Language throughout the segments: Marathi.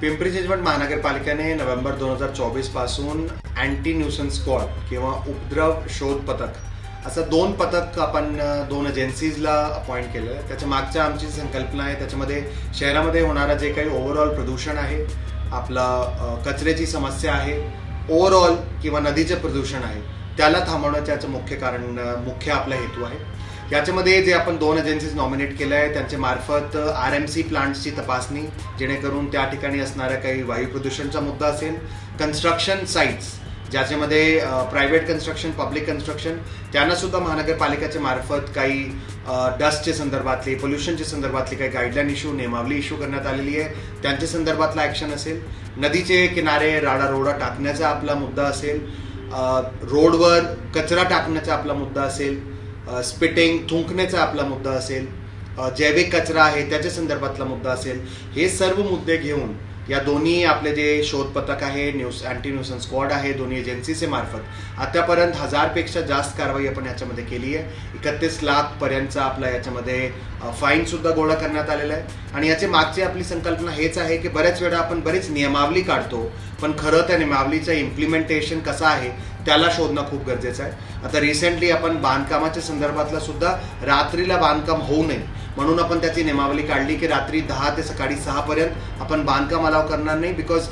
पिंपरी चिंचवड महानगरपालिकेने नोव्हेंबर दोन हजार चोवीसपासून अँटी न्यूसन स्क्वॉड किंवा उपद्रव शोध पथक असं दोन पथक आपण दोन एजन्सीजला अपॉइंट केलं त्याच्या मागच्या आमची संकल्पना आहे त्याच्यामध्ये शहरामध्ये होणारं जे काही ओव्हरऑल प्रदूषण आहे आपला कचऱ्याची समस्या आहे ओव्हरऑल किंवा नदीचे प्रदूषण आहे त्याला थांबवण्याचं याचं मुख्य कारण मुख्य आपला हेतू आहे. याच्यामध्ये जे आपण दोन एजन्सीज नॉमिनेट केल्या आहे त्यांच्या मार्फत आर एम सी प्लांट्सची तपासणी जेणेकरून त्या ठिकाणी असणाऱ्या काही वायू प्रदूषणचा मुद्दा असेल. कन्स्ट्रक्शन साईट्स ज्याच्यामध्ये प्रायव्हेट कन्स्ट्रक्शन पब्लिक कन्स्ट्रक्शन त्यांनासुद्धा महानगरपालिकेच्या मार्फत काही डस्टच्या संदर्भातले पोल्युशनच्या संदर्भातली काही गाईडलाईन इश्यू नेमावली इश्यू करण्यात आलेली आहे. त्यांच्या संदर्भातला ॲक्शन असेल. नदीचे किनारे राडा रोडा टाकण्याचा आपला मुद्दा असेल. रोडवर कचरा टाकण्याचा आपला मुद्दा असेल. स्पिटिंग थुंकण्याचा आपला मुद्दा असेल जैविक कचरा आहे त्याच्या संदर्भातला मुद्दा असेल हे सर्व मुद्दे घेऊन या दोन्ही आपले जे शोध पथक आहे न्यूज अँटी न्यूसन स्क्वॉड आहे दोन्ही एजन्सीचे मार्फत. आतापर्यंत हजारपेक्षा जास्त कारवाई आपण याच्यामध्ये केली आहे. एकतीस लाखपर्यंतचा आपला याच्यामध्ये फाईन सुद्धा गोळा करण्यात आलेला आहे. आणि याचे मागची आपली संकल्पना हेच आहे की बऱ्याच वेळा आपण बरीच नियमावली काढतो पण खरं त्या नियमावलीचं इम्प्लिमेंटेशन कसं आहे त्याला शोधणं खूप गरजेचं आहे. आता रिसेंटली आपण बांधकामाच्या संदर्भातला सुद्धा रात्रीला बांधकाम होऊ नये. म्हणून आपण त्याची नियमावली काढली की रात्री दहा ते सकाळी सहापर्यंत आपण बांधकाम अलाव करणार नाही बिकॉज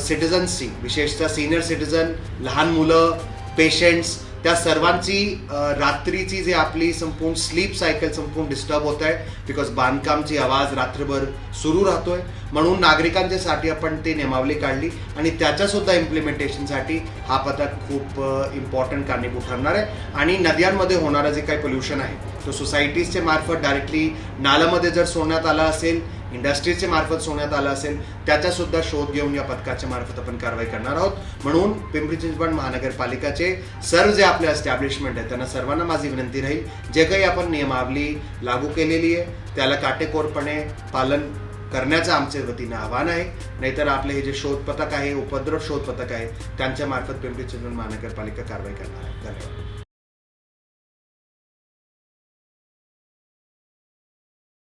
सिटिझन्सची uh, विशेषतः सिनियर सिटिझन लहान मुलं पेशंट्स त्या सर्वांची रात्रीची जी आपली संपूर्ण स्लीप सायकल संपूर्ण डिस्टर्ब होत आहे बिकॉज बांधकामची आवाज रात्रभर सुरू राहतोय. म्हणून नागरिकांच्यासाठी आपण ती नियमावली काढली आणि त्याच्यासुद्धा इम्प्लिमेंटेशनसाठी हा पथक खूप इम्पॉर्टंट कारणीभूत ठरणार आहे. आणि नद्यांमध्ये होणारं जे काही पोल्युशन आहे तो सोसायटीजच्या मार्फत डायरेक्टली नाल्यामध्ये जर सोडण्यात आला असेल इंडस्ट्रीजच्या मार्फत सोडण्यात आलं असेल त्याचासुद्धा शोध घेऊन या पथकाच्या मार्फत आपण कारवाई करणार आहोत. म्हणून पिंपरी चिंचवड महानगरपालिकाचे सर्व जे आपले एस्टॅब्लिशमेंट आहे त्यांना सर्वांना माझी विनंती राहील जे काही आपण नियमावली लागू केलेली आहे त्याला काटेकोरपणे पालन करण्याचं आमच्या वतीनं आव्हान आहे. नाहीतर आपले हे जे शोध पथक आहे उपद्रव शोध पथक आहे त्यांच्या मार्फत पिंपरी चिंचवड महानगरपालिका कारवाई करणार आहे. धन्यवाद.